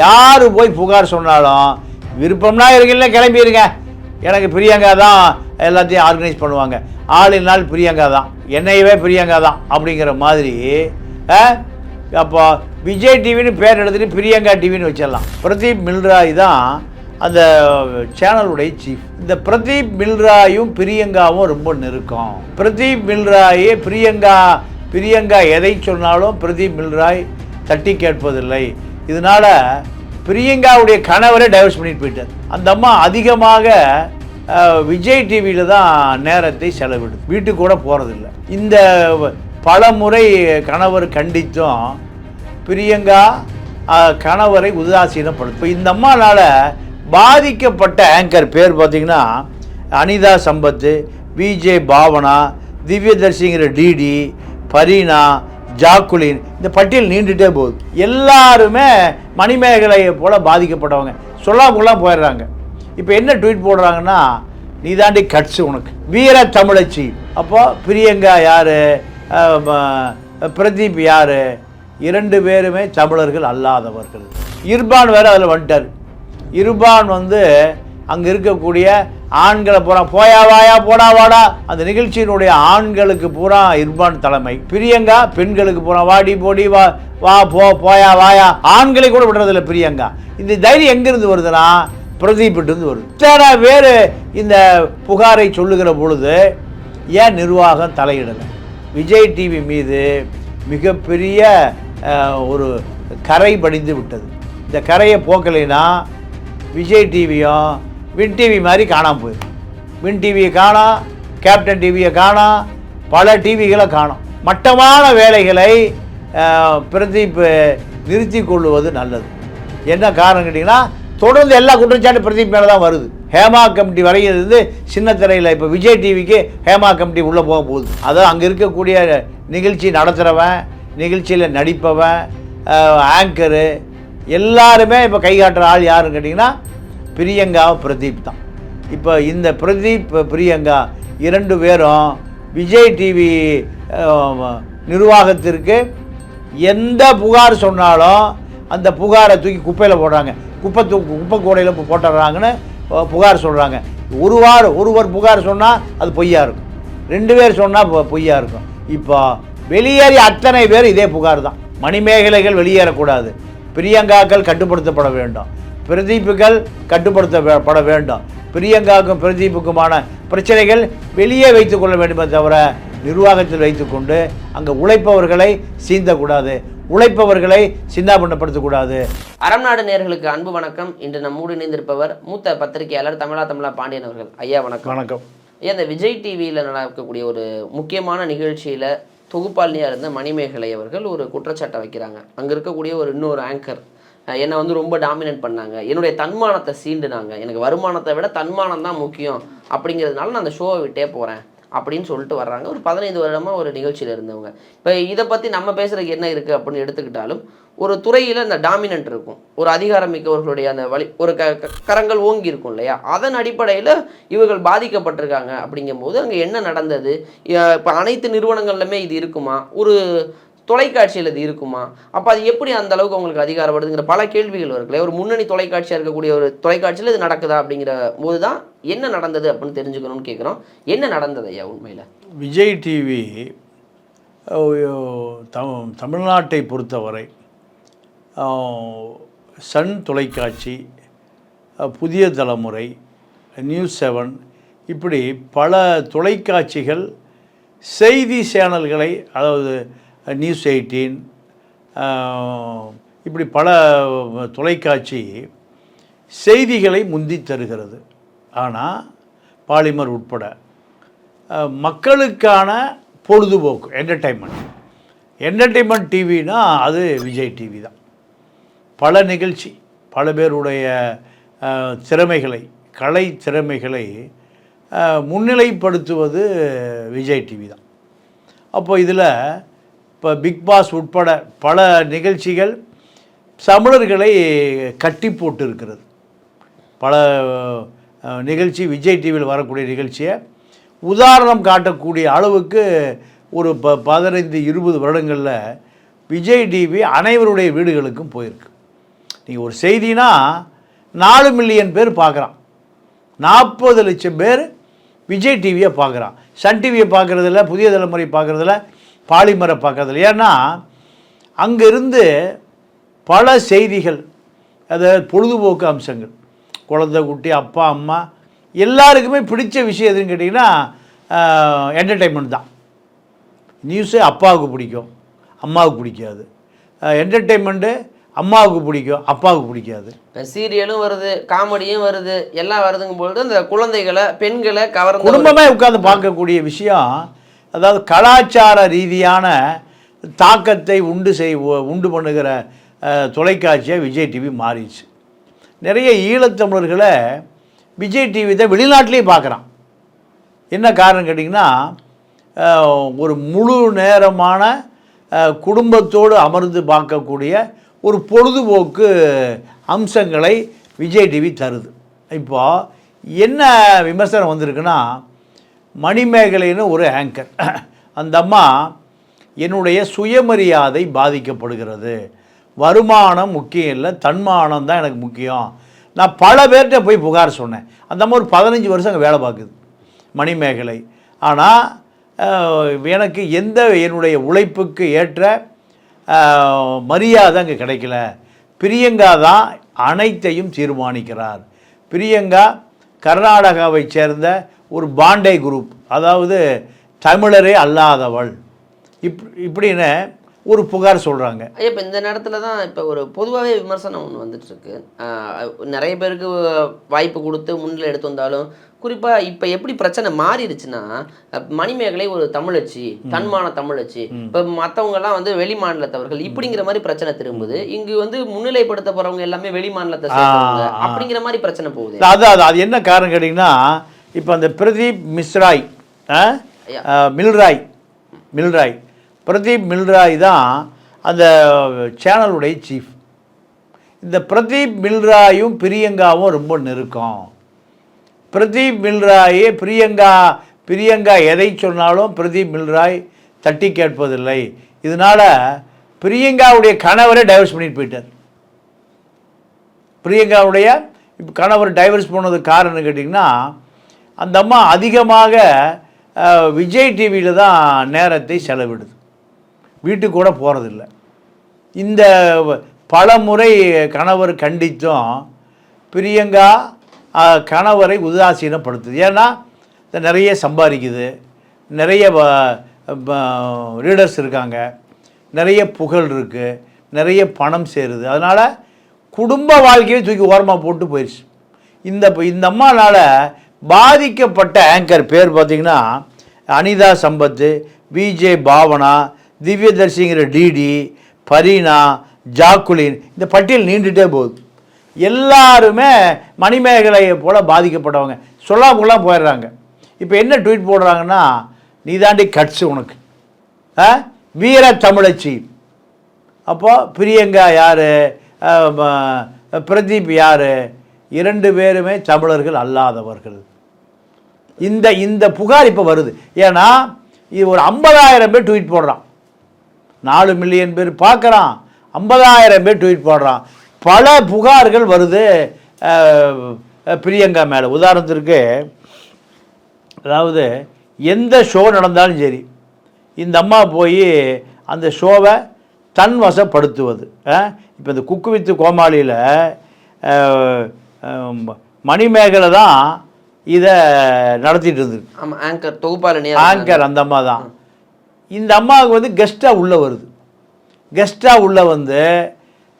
யார் போய் புகார் சொன்னாலும் விருப்பம்னா இருக்கீங்கள கிளம்பிடுங்க எனக்கு பிரியங்கா தான் எல்லாத்தையும் ஆர்கனைஸ் பண்ணுவாங்க. ஆளினால் பிரியங்கா தான். என்னையவே பிரியங்கா தான் அப்படிங்கிற மாதிரி அப்போ விஜய் டிவின்னு பேர் எடுத்துகிட்டு பிரியங்கா டிவின்னு வச்சிடலாம். பிரதீப் மில்ராய் தான் அந்த சேனலுடைய சீஃப் இந்த பிரதீப் மில்ராயும் பிரியங்காவும் ரொம்ப நெருக்கம். பிரதீப் மில்ராய் பிரியங்கா பிரியங்கா எதை சொன்னாலும் பிரதீப் மில்ராய் தட்டி கேட்பதில்லை. இதனால் பிரியங்காவுடைய கணவரை டைவர்ஸ் பண்ணிட்டு போயிட்டார். அந்த அம்மா அதிகமாக விஜய் டிவியில் தான் நேரத்தை செலவிடுது. வீட்டுக்கு கூட போகிறதில்ல இந்த பல முறை கணவர் கண்டித்தும் பிரியங்கா கணவரை உதாசீனப்படுத்தும். இப்போ இந்த அம்மானால் பாதிக்கப்பட்ட ஆங்கர் பேர் பார்த்திங்கன்னா அனிதா சம்பத்து விஜே பாவனா திவ்யதர்ஷிங்கிற டிடி பரீனா ஜாக்குலின் இந்த பட்டியல் நீண்டுட்டே போகுது. எல்லாருமே மணிமேகலையை போல் பாதிக்கப்பட்டவங்க. சொல்லாமலாம் போயிடுறாங்க. இப்போ என்ன ட்வீட் போடுறாங்கன்னா நீ தாண்டி கட்ஸ் உனக்கு. வீர தமிழச்சி. அப்போது பிரியங்கா யார்? பிரதீப் யார்? இரண்டு பேருமே தமிழர்கள் அல்லாதவர்கள். இர்பான் வேறு அதில் வந்துட்டார். இர்பான் வந்து அங்கே இருக்கக்கூடிய ஆண்களை பூரா போயா வாயா போடா வாடா. அந்த நிகழ்ச்சியினுடைய ஆண்களுக்கு பூரா இர்பான் தலைமை. பிரியங்கா பெண்களுக்கு பூரா வாடி போடி வா வா போ போயா வாயா. ஆண்களை கூட விடுறதில்ல பிரியங்கா. இந்த தைரியம் எங்கேருந்து வருதுன்னா பிரதீப்பிட்டு வருது. தேடா வேறு இந்த புகாரை சொல்லுகிற பொழுது ஏன் நிர்வாகம் தலையிடலை? விஜய் டிவி மீது மிகப்பெரிய ஒரு கரை படிந்து விட்டது. இந்த கரையை போக்கலைன்னா விஜய் டிவியும் வின் டிவி மாதிரி காணாம போயிடும் வின் டிவியை காணோம் கேப்டன் டிவியை காணோம் பல டிவிகளை காணும். மட்டமான வேலைகளை பிரதி நிறுத்தி கொள்வது நல்லது. என்ன காரணம் கேட்டிங்கன்னா தொடர்ந்து எல்லா குற்றச்சாட்டு பிரதீப் மேலே தான் வருது. ஹேமா கமிட்டி வரையும் இருந்து சின்ன திரையில் இப்போ விஜய் டிவிக்கு ஹேமா கமிட்டி உள்ளே போக போகுது. அதான் அங்கே இருக்கக்கூடிய நிகழ்ச்சி நடத்துகிறவன் நிகழ்ச்சியில் நடிப்பவன் ஆங்கரு எல்லாருமே இப்போ கை காட்டுற ஆள் யாருன்னு கேட்டிங்கன்னா பிரியங்கா பிரதீப் தான். இப்போ இந்த பிரதீப் பிரியங்கா இரண்டு பேரும் விஜய் டிவி நிர்வாகத்திற்கு எந்த புகார் சொன்னாலும் அந்த புகாரை தூக்கி குப்பையில் போடுறாங்க. குப்பை தூக்கு குப்பை கூடையில் போட்டுடுறாங்கன்னு புகார் சொல்கிறாங்க ஒரு வாரம் ஒருவர் புகார் சொன்னால் அது பொய்யாக இருக்கும். ரெண்டு பேர் சொன்னால் பொய்யாக இருக்கும். இப்போ வெளியேறி அத்தனை பேர் இதே புகார் தான். மணிமேகலைகள் வெளியேறக்கூடாது. பிரியங்காக்கள் கட்டுப்படுத்தப்பட வேண்டும். பிரதீப்புகள் கட்டுப்படுத்தப்பட வேண்டும். பிரியங்காவுக்கும் பிரதீப்புக்குமான பிரச்சனைகள் வெளியே வைத்துக் கொள்ள வேண்டுமே தவிர நிர்வாகத்தில் வைத்துக்கொண்டு அங்கே உழைப்பவர்களை சீந்தக்கூடாது. உழைப்பவர்களை சின்னாபண்ணப்படுத்தக்கூடாது அறம் நாடு நேயர்களுக்கு அன்பு வணக்கம். இன்று நம்மோடு இணைந்திருப்பவர் மூத்த பத்திரிகையாளர் தமிழா தமிழா பாண்டியன் அவர்கள். ஐயா வணக்கம். வணக்கம். ஐயா இந்த விஜய் டிவியில் நடக்கக்கூடிய ஒரு முக்கியமான நிகழ்ச்சியில் தொகுப்பாளினியாக இருந்த மணிமேகலை அவர்கள் ஒரு குற்றச்சாட்டை வைக்கிறாங்க. அங்கே இருக்கக்கூடிய ஒரு இன்னொரு ஆங்கர் என்னை வந்து ரொம்ப டாமினேட் பண்ணாங்க. என்னுடைய தன்மானத்தை சீண்டுனாங்க. எனக்கு வருமானத்தை விட தன்மானம் தான் முக்கியம் அப்படிங்கிறதுனால நான் அந்த ஷோவை விட்டே போகிறேன் அப்படின்னு சொல்லிட்டு வர்றாங்க. ஒரு பதினைந்து வருடமாக ஒரு நிகழ்ச்சியில் இருந்தவங்க. இப்போ இதை பற்றி நம்ம பேசுகிறதுக்கு என்ன இருக்குது அப்படின்னு எடுத்துக்கிட்டாலும் ஒரு துறையில் அந்த டாமினன்ட் இருக்கும். ஒரு அதிகாரம் மிக்கவர்களுடைய அந்த வழி ஒரு க க- கரங்கள் ஓங்கி இருக்கும் இல்லையா? அதன் அடிப்படையில் இவர்கள் பாதிக்கப்பட்டிருக்காங்க அப்படிங்கும்போது அங்கே என்ன நடந்தது? இப்போ அனைத்து நிறுவனங்கள்லையுமே இது இருக்குமா? ஒரு தொலைக்காட்சியில் இது இருக்குமா? அப்போ அது எப்படி அந்த அளவுக்கு உங்களுக்கு அதிகாரம் வருதுங்கிற பல கேள்விகள் இருக்குல்ல ஒரு முன்னணி தொலைக்காட்சியாக இருக்கக்கூடிய ஒரு தொலைக்காட்சியில் இது நடக்குதா அப்படிங்கிற போது தான் என்ன நடந்தது அப்படின்னு தெரிஞ்சுக்கணும்னு கேட்குறோம் என்ன நடந்தது ஐயா உண்மையில்? விஜய் டிவி தம் தமிழ்நாட்டை பொறுத்தவரை சன் தொலைக்காட்சி புதிய தலைமுறை நியூஸ் செவன் இப்படி பல தொலைக்காட்சிகள் செய்தி சேனல்களை அதாவது நியூஸ் எயிட்டீன் இப்படி பல தொலைக்காட்சி செய்திகளை முந்தி தருகிறது. ஆனால் பாலிமர் உட்பட மக்களுக்கான பொழுதுபோக்கு என்டர்டைன்மெண்ட் என்டர்டைன்மெண்ட் டிவினா அது விஜய் டிவி தான். பல நிகழ்ச்சி பல பேருடைய திறமைகளை கலை திறமைகளை முன்னிலைப்படுத்துவது விஜய் டிவி தான். அப்போ இதில் இப்போ பிக் பாஸ் உட்பட பல நிகழ்ச்சிகள் தமிழர்களை கட்டி போட்டு இருக்கிறது பல நிகழ்ச்சி விஜய் டிவியில் வரக்கூடிய நிகழ்ச்சியை உதாரணம் காட்டக்கூடிய அளவுக்கு ஒரு ப பதினைந்து இருபது வருடங்களில் விஜய் டிவி அனைவருடைய வீடுகளுக்கும் போயிருக்கு. நீங்கள் ஒரு செய்தினா நாலு மில்லியன் பேர் பார்க்குறான் நாற்பது லட்சம் பேர் விஜய் டிவியை பார்க்குறான் சன் டிவியை பார்க்குறதில்ல புதிய தலைமுறை பார்க்குறதில்ல பாலிமரை பார்க்குறதில்ல. ஏன்னா அங்கேருந்து பல செய்திகள் அதாவது பொழுதுபோக்கு அம்சங்கள். குழந்தை குட்டி அப்பா அம்மா எல்லாருக்குமே பிடிச்ச விஷயம் எதுன்னு கேட்டிங்கன்னா என்டர்டெயின்மெண்ட் தான். நியூஸு அப்பாவுக்கு பிடிக்கும் அம்மாவுக்கு பிடிக்காது. என்டர்டெயின்மெண்ட்டு அம்மாவுக்கு பிடிக்கும் அப்பாவுக்கு பிடிக்காது. இப்போ சீரியலும் வருது காமெடியும் வருது எல்லாம் வருதுங்கும் பொழுது அந்த குழந்தைகளை பெண்களை கவர்ந்து குடும்பமே உட்கார்ந்து பார்க்கக்கூடிய விஷயம் அதாவது கலாச்சார ரீதியான தாக்கத்தை உண்டு செய் உண்டு பண்ணுகிற தொலைக்காட்சியாக விஜய் டிவி மாறிடுச்சு. நிறைய ஈழத்தமிழர்களை விஜய் டிவி தான் வெளிநாட்டிலேயே பார்க்குறான். என்ன காரணம் கேட்டிங்கன்னா ஒரு முழு நேரமான குடும்பத்தோடு அமர்ந்து பார்க்கக்கூடிய ஒரு பொழுதுபோக்கு அம்சங்களை விஜய் டிவி தருது. இப்போது என்ன விமர்சனம் வந்திருக்குன்னா மணிமேகலைன்னு ஒரு ஆங்கர் அந்த அம்மா என்னுடைய சுயமரியாதை பாதிக்கப்படுகிறது. வருமானம் முக்கியம் இல்லை தன்மானம் தான் எனக்கு முக்கியம். நான் பல பேர்கிட்ட போய் புகார் சொன்னேன். அந்த அம்மா ஒரு பதினஞ்சு வருஷம் அங்கே வேலை பார்க்குது மணிமேகலை. ஆனால் எனக்கு எந்த என்னுடைய உழைப்புக்கு ஏற்ற மரியாதை அங்கே கிடைக்கல. பிரியங்கா தான் அனைத்தையும் தீர்மானிக்கிறார். பிரியங்கா கர்நாடகாவைச் சேர்ந்த ஒரு பாண்டே குரூப். அதாவது தமிழரே அல்லாதவள். இப் இப்படின்னு ஒரு புகார் சொல்கிறாங்க இப்போ இந்த நேரத்துல தான் இப்போ ஒரு பொதுவாகவே விமர்சனம் ஒன்று வந்துட்டு இருக்கு ஆஹ் நிறைய பேருக்கு வாய்ப்பு கொடுத்து முன்னிலை எடுத்து வந்தாலும் குறிப்பாக இப்போ எப்படி பிரச்சனை மாறிடுச்சுன்னா மணிமேகலை ஒரு தமிழச்சி தன்மான தமிழச்சி. இப்போ மற்றவங்கெல்லாம் வந்து வெளி மாநிலத்தவர்கள் இப்படிங்கிற மாதிரி பிரச்சனை திரும்புது. இங்கு வந்து முன்னிலைப்படுத்த போறவங்க எல்லாமே வெளி மாநிலத்தை. அப்படிங்கிற மாதிரி பிரச்சனை போகுது. அது அது அது என்ன காரணம் கேட்டிங்கன்னா இப்போ அந்த பிரதீப் மிஸ்ராய் மில்ராய் மில்ராய். பிரதீப் மில்ராய் தான் அந்த சேனலுடைய சீஃப் இந்த பிரதீப் மில்ராயும் பிரியங்காவும் ரொம்ப நெருக்கம். பிரதீப் மில்ராயே பிரியங்கா பிரியங்கா எதை சொன்னாலும் பிரதீப் மில்ராய் தட்டி கேட்பதில்லை. இதனால் பிரியங்காவுடைய கணவரை டைவர்ஸ் பண்ணிட்டு போயிட்டார். பிரியங்காவுடைய இப்போ கணவர் டைவர்ஸ் போனதுக்கு காரணம் கேட்டிங்கன்னா அந்த அம்மா அதிகமாக விஜய் டிவியில் தான் நேரத்தை செலவிடுது. வீட்டுக்கு கூட போகிறதில்ல இந்த பல முறை கணவர் கண்டித்தும் பிரியங்கா கணவரை உதாசீனப்படுத்துது. ஏன்னா நிறைய சம்பாதிக்குது. நிறைய ரீடர்ஸ் இருக்காங்க. நிறைய புகழ் இருக்குது நிறைய பணம் சேருது. அதனால் குடும்ப வாழ்க்கையை தூக்கி ஓரமாக போட்டு போயிடுச்சு இந்த இந்த அம்மானால் பாதிக்கப்பட்ட ஆங்கர் பேர் பார்த்திங்கன்னா அனிதா சம்பத்து விஜே பாவனா திவ்யதர்ஷிங்கிற டிடி பரீனா ஜாக்குலின் இந்த பட்டியல் நீண்டுட்டே போகுது. எல்லாருமே மணிமேகலையை போல் பாதிக்கப்பட்டவங்க. சொல்லாமலாம் போயிடுறாங்க. இப்போ என்ன ட்வீட் போடுறாங்கன்னா நீ தாண்டி கட்ஸு உனக்கு. ஆ? வீர தமிழச்சி. அப்போது பிரியங்கா யார்? பிரதீப் யார்? இரண்டு பேருமே தமிழர்கள் அல்லாதவர்கள். இந்த இந்த புகார் இப்போ வருது. ஏன்னா இது ஒரு ஐம்பதாயிரம் பேர் ட்வீட் போடுறான். நாலு மில்லியன் பேர் பார்க்குறான். ஐம்பதாயிரம் பேர் ட்வீட் போடுறான். பல புகார்கள் வருது. பிரியங்கா மேலே. உதாரணத்திற்கு அதாவது எந்த ஷோ நடந்தாலும் சரி இந்த அம்மா போய் அந்த ஷோவை தன் வசப்படுத்துவது இப்போ இந்த குக்கு வித்து கோமாளியில் மணிமேகலை தான் இதை நடத்திட்டு இருந்தது ஆங்கர் தொகுப்பாளினியா ஆங்கர் அந்த அம்மா தான். இந்த அம்மாவுக்கு வந்து கெஸ்ட்டாக உள்ளே வருது. கெஸ்ட்டாக உள்ளே வந்து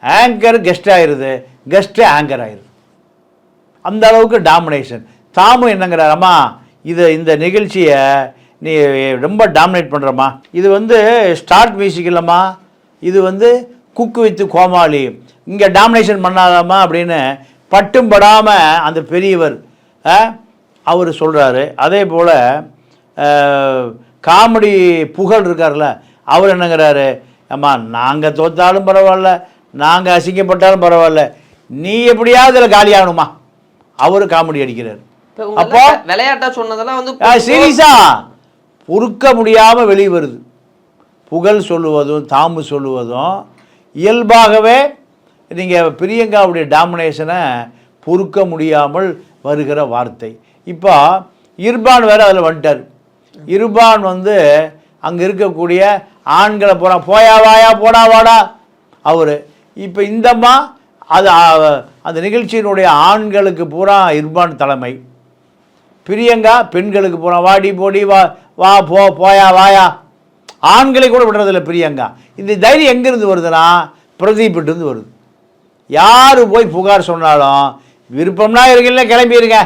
ஆங்கர் கெஸ்ட் ஆயிடுது கெஸ்ட்டு ஆங்கர் ஆயிடுது அந்த அளவுக்கு டாமினேஷன் தாமும் என்னங்கிறார் அம்மா இது இந்த நிகழ்ச்சியை நீ ரொம்ப டாமினேட் பண்ணுறம்மா இது வந்து ஸ்டார்ட் மியூசிக் இல்லைம்மா. இது வந்து குக்கு வித்து கோமாளி. இங்கே டாமினேஷன் பண்ணாதாம்மா அப்படின்னு பட்டும் படாமல் அந்த பெரியவர் அவர் சொல்கிறாரு அதே போல் காமெடி புகழ் இருக்கார்ல அவர் என்னங்கிறாரு அம்மா நாங்கள் தோத்தாலும் பரவாயில்ல நாங்கள் அசிங்கப்பட்டாலும் பரவாயில்ல நீ எப்படியாவது இதில் காலியாகணுமா? அவரு காமெடி அடிக்கிறார். அப்போ விளையாட்டா சொன்னதெல்லாம் வந்து சீரியஸா பொறுக்க முடியாமல் வெளியே வருது. புகழ் சொல்லுவதும் தாம்பு சொல்லுவதும் இயல்பாகவே நீங்கள் பிரியங்காவுடைய டாமினேஷனை பொறுக்க முடியாமல் வருகிற வார்த்தை. இப்போ இர்பான் வேறு அதில் வந்துட்டார். இர்பான் வந்து அங்கே இருக்கக்கூடிய ஆண்களை போகிறா போயா வாயா போடா வாடா. அவர். இப்போ இந்தம்மா அது அந்த நிகழ்ச்சியினுடைய ஆண்களுக்கு பூரா இர்பான் தலைமை. பிரியங்கா பெண்களுக்கு பூரா வாடி போடி வா வா போ போயா வாயா. ஆண்களை கூட விடுறதில்ல பிரியங்கா. இந்த தைரியம் எங்கேருந்து வருதுன்னா பிரதீப்கிட்டேருந்து வருது. யார் போய் புகார் சொன்னாலும் விருப்பம்னா இருக்கீங்கள கிளம்பிடுங்க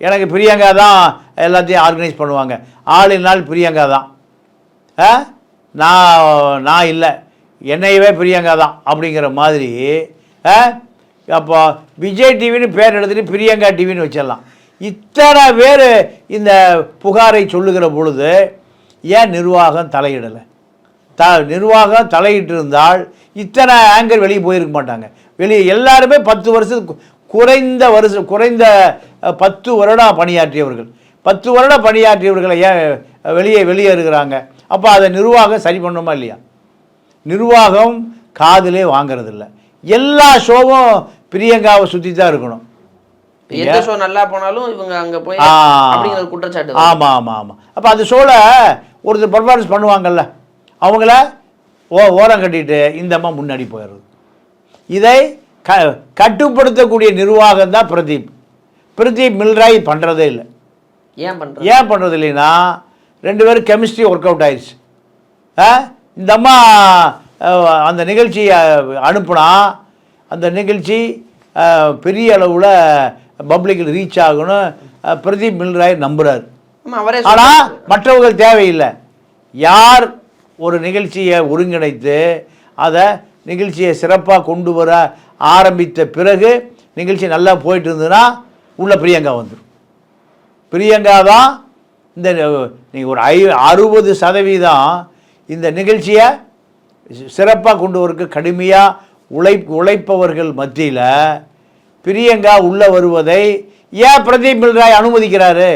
எனக்கு பிரியங்கா தான் எல்லாத்தையும் ஆர்கனைஸ் பண்ணுவாங்க. ஆளின் நாள் பிரியங்கா தான். ஆ? நான் நான் இல்லை. என்னையவே பிரியங்கா தான் அப்படிங்கிற மாதிரி ஆ? அப்போ விஜய் டிவின்னு பேர் எடுத்துட்டு பிரியங்கா டிவின்னு வச்சிடலாம். இத்தனை பேர் இந்த புகாரை சொல்லுகிற பொழுது ஏன் நிர்வாகம் தலையிடலை? த நிர்வாகம் தலையிட்டு இருந்தால் இத்தனை ஆங்கர் வெளியே போயிருக்க மாட்டாங்க. வெளியே எல்லாருமே பத்து வருஷத்துக்கு குறைந்த வருஷம் குறைந்த பத்து வருடம் பணியாற்றியவர்கள். பத்து வருடம் பணியாற்றியவர்களை ஏன் வெளியே வெளியேறுகிறாங்க? அப்போ அதை நிர்வாகம் சரி பண்ணுமா இல்லையா? நிர்வாகம் காதிலே வாங்குறதில்ல. எல்லா ஷோவும் பிரியங்காவை சுற்றி தான் இருக்கணும். எந்த ஷோ நல்லா போனாலும் இவங்க அங்க போய். அப்படிங்கிற குற்றச்சாட்டு. ஆமாம் ஆமாம் ஆமாம் அப்போ அந்த ஷோவில் ஒருத்தர் பர்ஃபார்மன்ஸ் பண்ணுவாங்கல்ல அவங்கள ஓ ஓரம் கட்டிட்டு இந்த அம்மா முன்னாடி போயிடுறது. இதை க கட்டுப்படுத்தக்கூடிய நிர்வாகம் தான் பிரதீப். பிரதீப் மில்ராய் பண்ணுறதே இல்லை. ஏன் பண்றது ஏன் பண்ணுறது இல்லைன்னா ரெண்டு பேரும் கெமிஸ்ட்ரி ஒர்க் அவுட் ஆயிடுச்சு இந்த அம்மா அந்த நிகழ்ச்சியை அனுப்புனா அந்த நிகழ்ச்சி பெரிய அளவில் பப்ளிக்கில் ரீச் ஆகணும். பிரதீப் மில்ராய் நம்புகிறார் ஆனால். மற்றவர்கள் தேவையில்லை. யார் ஒரு நிகழ்ச்சியை ஒருங்கிணைத்து அதை நிகழ்ச்சியை சிறப்பாக கொண்டு வர ஆரம்பித்த பிறகு நிகழ்ச்சி நல்லா போயிட்டு இருந்ததுன்னா உள்ள பிரியங்கா வந்துடும் பிரியங்கா தான் இந்த நீங்கள் ஒரு ஐ அறுபது சதவீதம் இந்த நிகழ்ச்சியை சிறப்பாக கொண்டு வரக்கு கடுமையாக உழை உழைப்பவர்கள் மத்தியில் பிரியங்கா உள்ளே வருவதை ஏன் பிரதீப் மில்ராய் அனுமதிக்கிறாரு?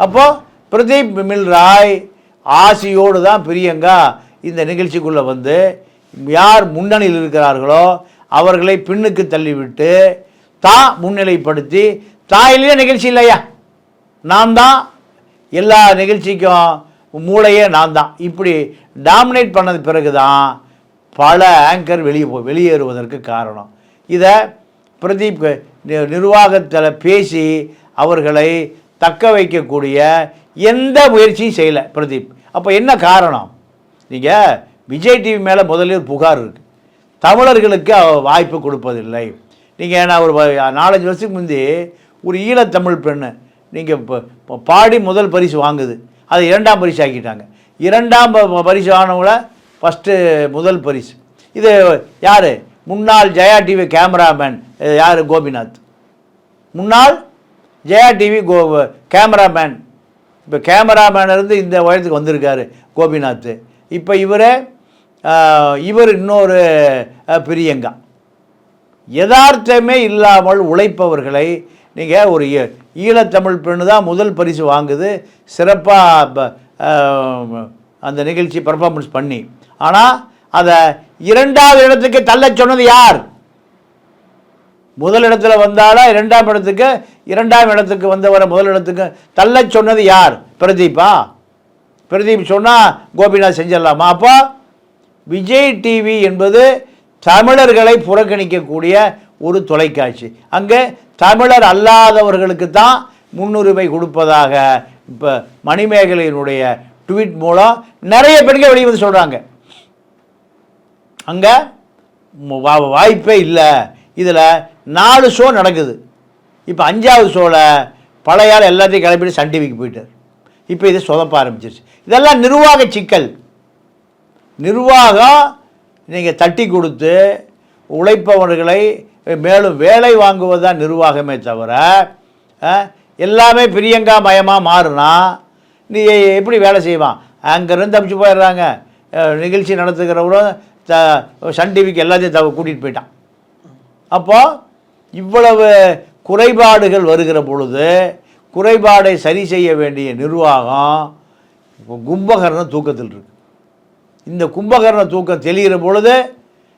அப்போது பிரதீப் மில்ராய் ஆசையோடு தான் பிரியங்கா இந்த நிகழ்ச்சிக்குள்ளே வந்து யார் முன்னணியில் இருக்கிறார்களோ அவர்களை பின்னுக்கு தள்ளிவிட்டு தான் முன்னிலைப்படுத்தி தான் இல்லையா நிகழ்ச்சி இல்லையா? நான் தான் எல்லா நிகழ்ச்சிக்கும் மூளையே நான் தான். இப்படி டாமினேட் பண்ணது பிறகு தான் பல ஆங்கர் வெளியே போ வெளியேறுவதற்கு காரணம். இதை பிரதீப் நி- நிர்வாகத்தில் பேசி அவர்களை தக்க வைக்கக்கூடிய எந்த முயற்சியும் செய்யலை பிரதீப். அப்போ என்ன காரணம்? நீங்கள் விஜய் டிவி மேலே முதலில் ஒரு புகார் இருக்குது தமிழர்களுக்கு வாய்ப்பு கொடுப்பதில்லை. நீங்கள் நான் ஒரு நாலஞ்சு வருஷத்துக்கு முந்தி ஒரு ஈழத்தமிழ் பெண்ணு நீங்கள் இப்போ பாடி முதல் பரிசு வாங்குது. அதை இரண்டாம் பரிசு ஆக்கிட்டாங்க. இரண்டாம் பரிசு வாங்கினவங்கள ஃபஸ்ட்டு முதல் பரிசு. இது யார்? முன்னாள் ஜெயா டிவி கேமராமேன் யார்? கோபிநாத். முன்னாள் ஜெயா டிவி கோ கேமராமேன். இப்போ கேமராமேன் இருந்து இந்த உயரத்துக்கு வந்திருக்காரு கோபிநாத். இப்போ இவரே இவர் இன்னொரு பிரியங்கா. யதார்த்தமே இல்லாமல் உழைப்பவர்களை நீங்கள் ஒரு ஈழத்தமிழ் பெண்ணு தான் முதல் பரிசு வாங்குது சிறப்பாக அந்த நிகழ்ச்சி பர்ஃபார்மன்ஸ் பண்ணி. ஆனால் அதை இரண்டாவது இடத்துக்கு தள்ள சொன்னது யார்? முதல் இடத்துல வந்தாலும் இரண்டாம் இடத்துக்கு இரண்டாம் இடத்துக்கு வந்தவரை முதல் இடத்துக்கு தள்ள சொன்னது யார்? பிரதீப்பா. பிரதீப் சொன்னால் கோபிநாத் செஞ்சிடலாமா? அப்போ விஜய் டிவி என்பது தமிழர்களை புறக்கணிக்கக்கூடிய ஒரு தொலைக்காட்சி. அங்கே தமிழர் அல்லாதவர்களுக்கு தான் முன்னுரிமை கொடுப்பதாக இப்போ மணிமேகலையினுடைய ட்வீட் மூலம் நிறைய பெண்கள் வெளியே வந்து சொல்கிறாங்க அங்கே வாய்ப்பே இல்லை. இதில் நாலு ஷோ நடக்குது. இப்போ அஞ்சாவது ஷோவில் பழையால் எல்லாத்தையும் கிளம்பிட்டு சன் டிவிக்கு போயிட்டார். இப்போ இது சொதப்ப ஆரம்பிச்சிருச்சு. இதெல்லாம் நிர்வாக சிக்கல். நிர்வாகம் நீங்கள் தட்டி கொடுத்து உழைப்பவர்களை மேலும் வேலை வாங்குவது தான் நிர்வாகமே தவிர எல்லாமே பிரியங்கா மயமாக மாறுனா நீ எப்படி வேலை செய்வான்? அங்கேருந்து தப்பிச்சு போயிடுறாங்க. நிகழ்ச்சி நடத்துகிறவரும் த சன் டிவிக்கு எல்லாத்தையும் த கூட்டிகிட்டு போயிட்டான். அப்போது இவ்வளவு குறைபாடுகள் வருகிற பொழுது குறைபாடை சரி செய்ய வேண்டிய நிர்வாகம் இப்போ தூக்கத்தில் இருக்கு இந்த கும்பகர்ண தூக்கம் தெளிகிற பொழுது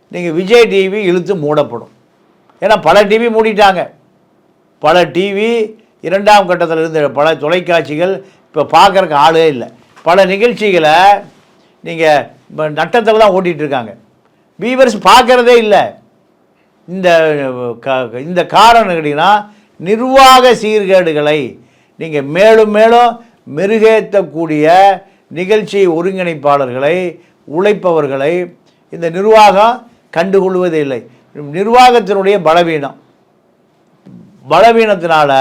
நீங்கள் விஜய் டிவி இழுத்து மூடப்படும். ஏன்னா பல டிவி மூடிட்டாங்க. பல டிவி இரண்டாம் கட்டத்தில் இருந்த பல தொலைக்காட்சிகள் இப்போ பார்க்குறக்கு ஆளே இல்லை. பல நிகழ்ச்சிகளை நீங்கள் நட்டத்தில் தான் ஓட்டிகிட்டு இருக்காங்க. வீவர்ஸ் பார்க்குறதே இல்லை. இந்த க- இந்த காரணம் கேட்டிங்கன்னா நிர்வாக சீர்கேடுகளை நீங்கள் மேலும் மேலும் மெருகேற்றக்கூடிய நிகழ்ச்சி ஒருங்கிணைப்பாளர்களை உழைப்பவர்களை இந்த நிர்வாகம் கண்டுகொள்வதே இல்லை நிர்வாகத்தினுடைய பலவீனம். பலவீனத்தினால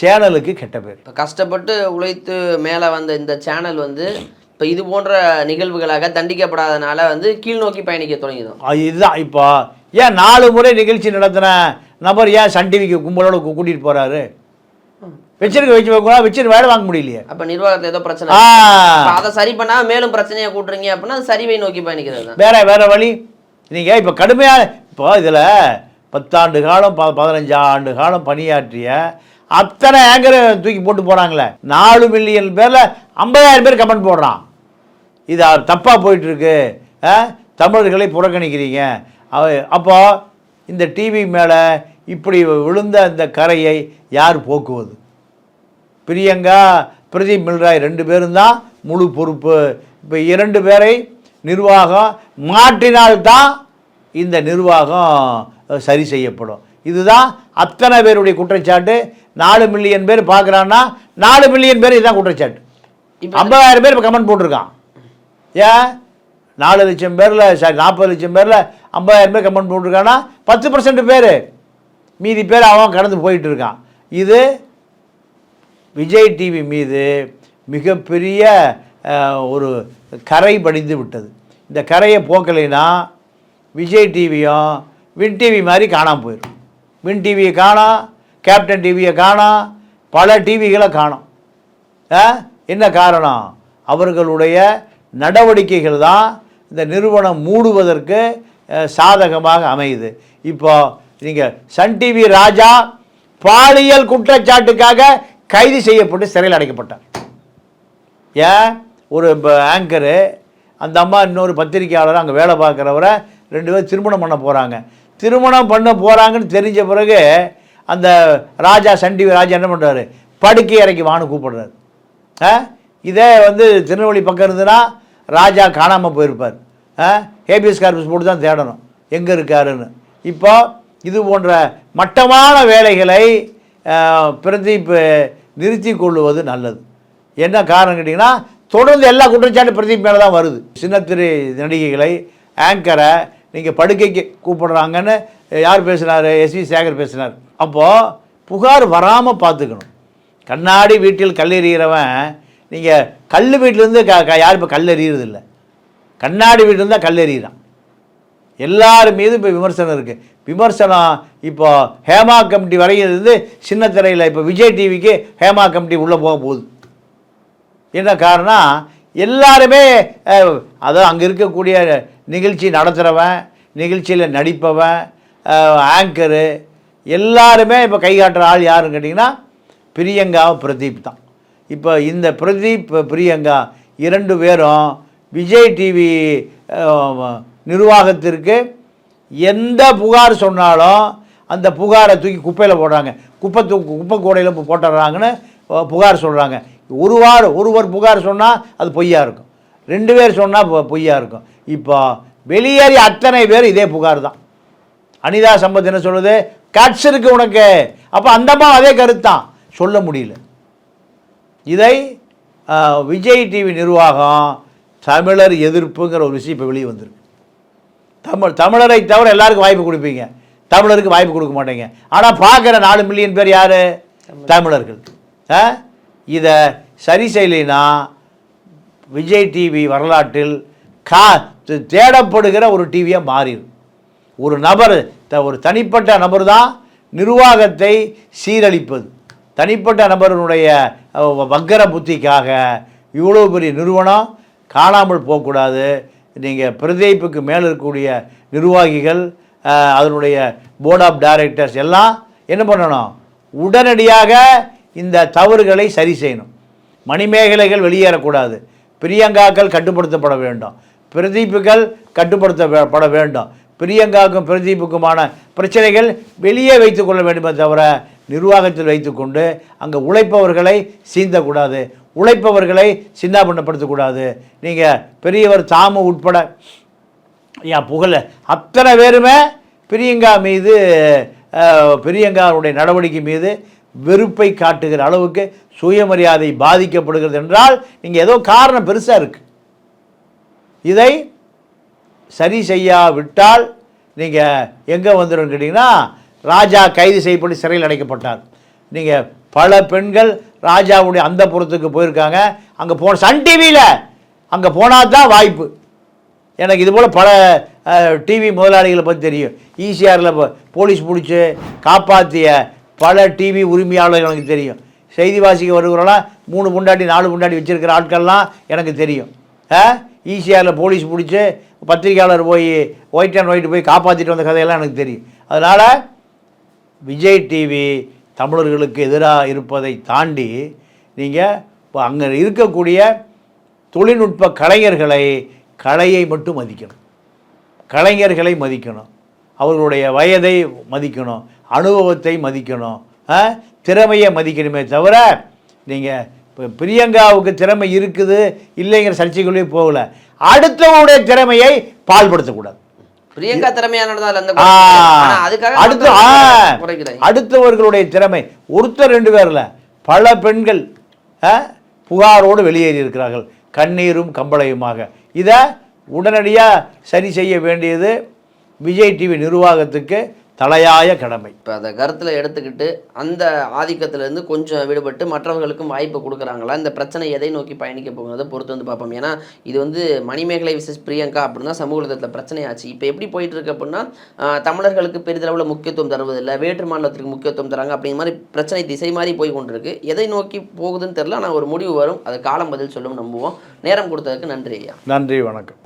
சேனலுக்கு கெட்ட பேர். இப்போ கஷ்டப்பட்டு உழைத்து மேலே வந்த இந்த சேனல் வந்து இப்போ இது போன்ற நிகழ்வுகளாக தண்டிக்கப்படாதனால வந்து கீழ் நோக்கி பயணிக்க தொடங்கிடும் இதுதான். இப்போ ஏன் நாலு முறை நிகழ்ச்சி நடத்தின நபர் ஏன் சன் டிவிக்கு கும்பலோட கூ- கூட்டிட்டு போறாரு? வச்சிருக்க வச்சு வைக்கலாம் வச்சிரு வேலை வாங்க முடியலையே. அப்ப நிர்வாகத்துல ஏதோ பிரச்சனை. அதை சரி பண்ணா மேலும் பிரச்சனையை கூட்டுறீங்க அப்படின்னா அது சரிவை நோக்கி பயணிக்கிறது வேற வேற வழி. நீங்க இப்போ கடுமையான இப்போ இதுல பத்தாண்டு காலம் ப பதினஞ்சு ஆண்டு காலம் பணியாற்றிய அத்தனை ஆங்கரை தூக்கி போட்டு போறாங்களே நாலு மில்லியன் பேர்ல ஐம்பதாயிரம் பேர் கமெண்ட் போடுறான். இது தப்பாக போயிட்டுருக்கு. தமிழர்களை புறக்கணிக்கிறீங்க. அவ- அப்போ இந்த டிவி மேலே இப்படி விழுந்த இந்த கரையை யார் போக்குவது? பிரியங்கா பிரதீப் மில்ராய் ரெண்டு பேரும் தான் முழு பொறுப்பு. இப்போ இரண்டு பேரை நிர்வாகம் மாற்றினால்தான் இந்த நிர்வாகம் சரி செய்யப்படும். இதுதான் அத்தனை பேருடைய குற்றச்சாட்டு. நாலு மில்லியன் பேர் பார்க்குறான்னா நாலு மில்லியன் பேர் இதுதான் குற்றச்சாட்டு. இப்ப ஐம்பதாயிரம் பேர் இப்போ கமெண்ட் போட்டிருக்கான். ஏன்? நாலு லட்சம் பேரில் சாரி நாற்பது லட்சம் பேரில் ஐம்பதாயிரம் பேர் கமெண்ட் போட்டிருக்கான்னா பத்து பர்சன்ட் பேர். மீதி பேர் அவன் கடந்து போயிட்டு இருக்கான். இது விஜய் டிவி மீது மிகப்பெரிய ஒரு கரை படிந்து விட்டது. இந்த கரையை போக்கலைன்னா விஜய் டிவியும் வின் டிவி மாதிரி காணாமல் போயிடும். வின் டிவியை காணோம் கேப்டன் டிவியை காணோம் பல டிவிகளை காணோம். என்ன காரணம்? அவர்களுடைய நடவடிக்கைகள் தான் இந்த நிறுவனம் மூடுவதற்கு சாதகமாக அமையுது. இப்போ நீங்கள் சன் டிவி ராஜா பாலியல் குற்றச்சாட்டுக்காக கைது செய்யப்பட்டு சிறையில் அடைக்கப்பட்டார். ஏன் ஒரு ஆங்கரு அந்த அம்மா இன்னொரு பத்திரிக்கையாளர் அங்கே வேலை பார்க்குறவரை ரெண்டு பேரும் திருமணம் பண்ண போகிறாங்க திருமணம் பண்ண போகிறாங்கன்னு தெரிஞ்ச பிறகு அந்த ராஜா சன் டிவி ராஜா என்ன பண்ணுறாரு படுக்கை இறக்கி வான்னு கூப்பிடுறாரு. ஆ? இதே வந்து திருநெல்வேலி பக்கம் இருந்ததுன்னா ராஜா காணாமல் போயிருப்பார். ஆ? கார்பஸ் போட்டு தான் தேடணும். எங்கே இருக்காருன்னு. இப்போ இது போன்ற மட்டமான வேலைகளை பிரதீப் நிறுத்தி கொள்ளுவது நல்லது. என்ன காரணம் கேட்டிங்கன்னா தொடர்ந்து எல்லா குற்றச்சாட்டு பிரதீப் மேலே தான் வருது. சின்னத்திரை நடிகைகளை ஆங்கரை நீங்கள் படுக்கைக்கு கூப்பிடுறாங்கன்னு யார் பேசுனார்? எஸ்வி சேகர் பேசினார். அப்போது புகார் வராமல் பார்த்துக்கணும். கண்ணாடி வீட்டில் கல் எறிகிறவன் நீங்கள் கல் வீட்டிலேருந்து க க- யாரும் இப்போ கல் எறிகிறது இல்லை கண்ணாடி வீட்டில் தான் கல் எறிகிறான். எல்லார் மீதும் இப்போ விமர்சனம் இருக்குது விமர்சனம் இப்போ ஹேமா கமிட்டி வரையும் இருந்து சின்ன திரையில் இப்போ விஜய் டிவிக்கு ஹேமா கமிட்டி உள்ளே போக போகுது. என்ன காரணம் எல்லாருமே அதாவது அங்கே இருக்கக்கூடிய நிகழ்ச்சி நடத்துகிறவன் நிகழ்ச்சியில் நடிப்பவன் ஆங்கரு எல்லாருமே இப்போ கை காட்டுற ஆள் யாருன்னு கேட்டிங்கன்னா பிரியங்காவும் பிரதீப் தான். இப்போ இந்த பிரதீப் பிரியங்கா இரண்டு பேரும் விஜய் டிவி நிர்வாகத்திற்கு எந்த புகார் சொன்னாலும் அந்த புகாரை தூக்கி குப்பையில் போடுறாங்க. குப்பை தூ குப்பை கூடையில் போட்டுடுறாங்கன்னு புகார் சொல்கிறாங்க ஒரு வார் ஒருவர் புகார் சொன்னால் அது பொய்யாக இருக்கும். ரெண்டு பேர் சொன்னால் பொய்யாக இருக்கும். இப்போ வெளியேறி அத்தனை பேர் இதே புகார் தான். அனிதா சம்பத் என்ன சொல்லுது? கட்ஸ் இருக்கு உனக்கு. அப்போ அந்தம்மா அதே கருத்தான். சொல்ல முடியல. இதை விஜய் டிவி நிர்வாகம் தமிழர் எதிர்ப்புங்கிற ஒரு விஷயம் இப்போ வெளியே வந்திருக்கு. தமிழ் தமிழரை தவிர எல்லாருக்கும் வாய்ப்பு கொடுப்பீங்க. தமிழருக்கு வாய்ப்பு கொடுக்க மாட்டீங்க. ஆனால் பார்க்குற நாலு மில்லியன் பேர் யார்? தமிழர்கள்? இதை சரி செய்யலைன்னா விஜய் டிவி வரலாற்றில் கா தேடப்படுகிற ஒரு டிவியாக மாறிடும் ஒரு நபர் த- ஒரு தனிப்பட்ட நபர் தான் நிர்வாகத்தை சீரழிப்பது. தனிப்பட்ட நபருடைய வக்கர புத்திக்காக இவ்வளோ பெரிய நிறுவனம் காணாமல் போகக்கூடாது. நீங்கள் பிரதீப்புக்கு மேலே இருக்கக்கூடிய நிர்வாகிகள் அதனுடைய போர்ட் ஆஃப் டைரக்டர்ஸ் எல்லாம் என்ன பண்ணணும்? உடனடியாக இந்த தவறுகளை சரி செய்யணும். மணிமேகலைகள் வெளியேறக்கூடாது. பிரியங்காக்கள் கட்டுப்படுத்தப்பட வேண்டும். பிரதீப்புகள் கட்டுப்படுத்தப்பட வேண்டும். பிரியங்காவுக்கும் பிரதீப்புக்குமான பிரச்சனைகள் வெளியே வைத்துக்கொள்ள வேண்டுமே தவிர நிர்வாகத்தில் வைத்துக்கொண்டு அங்கே உழைப்பவர்களை சீந்தக்கூடாது. உழைப்பவர்களை சின்னாபண்ணப்படுத்தக்கூடாது நீங்கள் பெரியவர் தாமு உட்பட என் புகழ அத்தனை பேருமே பிரியங்கா மீது அஹ், பிரியங்காவுடைய நடவடிக்கை மீது வெறுப்பை காட்டுகிற அளவுக்கு சுயமரியாதை பாதிக்கப்படுகிறது என்றால் நீங்கள் ஏதோ காரணம் பெருசாக இருக்குது இதை சரி செய்யாவிட்டால் நீங்கள் எங்கே வந்துடும் கேட்டிங்கன்னா ராஜா கைது செய்யப்பட்டு சிறையில் அடைக்கப்பட்டார். நீங்கள் பல பெண்கள் ராஜாவுடைய அந்த புறத்துக்கு போயிருக்காங்க. அங்கே போன சன் டிவியில் அங்கே போனால் தான் வாய்ப்பு. எனக்கு இது போல் பல டிவி முதலாளிகளை பற்றி தெரியும். ஈசிஆரில் போலீஸ் பிடிச்சி காப்பாற்றிய பல டிவி உரிமையாளர்கள் எனக்கு தெரியும். செய்தி வாசிக்க வருகிறவங்களாம் மூணு முண்டாட்டி நாலு முண்டாட்டி வச்சுருக்கிற ஆட்கள்லாம் எனக்கு தெரியும். ஈசிஆரில் போலீஸ் பிடிச்சி பத்திரிக்கையாளர் போய் ஒயிட் அண்ட் ஒயிட் போய் காப்பாற்றிட்டு வந்த கதையெல்லாம் எனக்கு தெரியும். அதனால் விஜய் டிவி தமிழர்களுக்கு எதிராக இருப்பதை தாண்டி நீங்கள் இப்போ அங்கே இருக்கக்கூடிய தொழில்நுட்ப கலைஞர்களை கலையை மட்டும் மதிக்கணும். கலைஞர்களை மதிக்கணும். அவர்களுடைய வயதை மதிக்கணும். அனுபவத்தை மதிக்கணும். திறமையை மதிக்கணுமே தவிர நீங்கள் இப்போ பிரியங்காவுக்கு திறமை இருக்குது இல்லைங்கிற சர்ச்சைக்குள்ளேயும் போகலை. அடுத்தவங்களுடைய திறமையை பால்படுத்தக்கூடாது. பிரியங்கா திறமையானதால அந்த அதுக்காக அடுத்து அடுத்தவர்களுடைய திறமை. ஒருத்தர் ரெண்டு பேர்ல பல பெண்கள் புகாரோடு வெளியேறி இருக்கிறார்கள். கண்ணீரும் கம்பளையுமாக. இதை உடனடியாக சரி செய்ய வேண்டியது விஜய் டிவி நிர்வாகத்துக்கு தலையாய கடமை. இப்போ அதை கருத்தில் எடுத்துக்கிட்டு அந்த ஆதிக்கத்திலேருந்து கொஞ்சம் விடுபட்டு மற்றவர்களுக்கும் வாய்ப்பு கொடுக்குறாங்களா? இந்த பிரச்சனை எதை நோக்கி பயணிக்க போகிறத பொறுத்து வந்து பார்ப்போம். ஏன்னா இது வந்து மணிமேகலை விசஸ் பிரியங்கா அப்படின்னா சமூகத்தில் பிரச்சனையாச்சு இப்போ எப்படி போயிட்டு இருக்கு அப்படின்னா தமிழர்களுக்கு பெரிதளவில் முக்கியத்துவம் தருவதில்லை வேற்று மாநிலத்திற்கு முக்கியத்துவம் தராங்க அப்படிங்கிற மாதிரி பிரச்சனை திசை மாதிரி போய் கொண்டிருக்கு. எதை நோக்கி போகுதுன்னு தெரில ஆனால் ஒரு முடிவு வரும். அது காலம் பதில் சொல்லும் நம்புவோம். நேரம் கொடுத்ததுக்கு நன்றி ஐயா. நன்றி வணக்கம்.